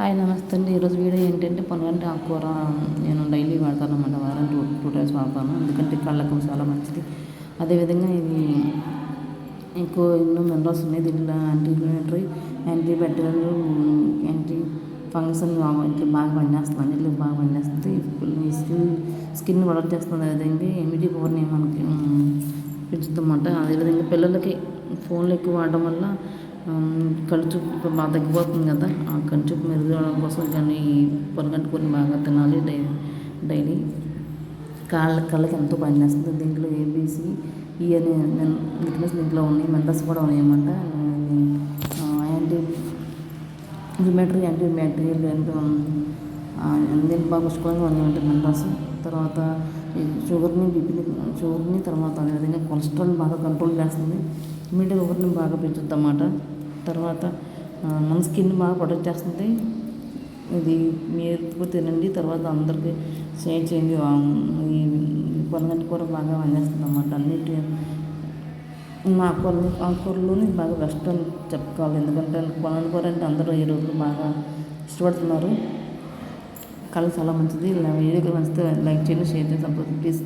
Hi నమస్తే అండి. ఈరోజు వీడియో ఏంటంటే పొనగంటి ఆకుకూర నేను డైలీ వాడతాను అన్నమాట. వారం టూ టూ టైమ్స్ వాడతాను. ఎందుకంటే కళ్ళకు చాలా మంచిది. అదేవిధంగా ఇది ఎక్కువ ఎన్నో మినరల్స్ ఉన్నాయి. దీంట్లో anti inflammatory anti bacterial anti function ఇట్లా బాగా పనిచేస్తుంది. ఇట్లా బాగా పనిచేస్తుంది. స్కిన్ స్కిన్ ప్రొడక్ట్ చేస్తుంది అదేవిధంగా ఇమ్యూనిటీ పవర్ని మనకి పెంచుతుంది అదేవిధంగా పిల్లలకి ఫోన్లు ఎక్కువ వాడడం వల్ల కళ్ళు చూపు బాగా తగ్గిపోతుంది కదా ఆ కళ్ళు చూపు కోసం కానీ ఈ కొన్ని బాగా తినాలి డై డైలీ. కాళ్ళ కళ్ళకి ఎంతో పనిచేస్తుంది దీంట్లో ఏబీసీ ఈ e అనే విటమిన్స్ దీంట్లో ఉన్నాయి. మెంటల్స్ కూడా ఉన్నాయన్నమాట. యాంటీ ఇన్ఫ్లమేటరీ యాంటీ బ్యాక్టీరియల్ దీనికి బాగా పుష్కలంగా ఉన్నాయంటే మెంటల్స్ తర్వాత షుగర్ని బీపీని షుగర్ని తర్వాత అదేవిధంగా కొలెస్ట్రాల్ బాగా కంట్రోల్ చేస్తుంది. ఇమ్యూనిటీ పవర్ని బాగా పెంచుద్ది తర్వాత మన స్కిన్ బాగా ప్రొటెక్ట్ చేస్తుంది ఇది మీరు తినండి తర్వాత అందరికీ షేర్ చేయండి. ఈ పొలగంటి కూర బాగా వండేస్తుంది అన్నమాట అన్నిటి మా పొలం ఆ కూరలోనే బాగా బెస్ట్ అని చెప్పుకోవాలి. ఎందుకంటే పొలగంటి కూర అంటే అందరూ ఈ రోజులు బాగా ఇష్టపడుతున్నారు. కళ్ళు చాలా మంచిది. ఇలా వీడియోకి మంచిది లైక్ చేయండి షేర్ చేసి ప్లీజ్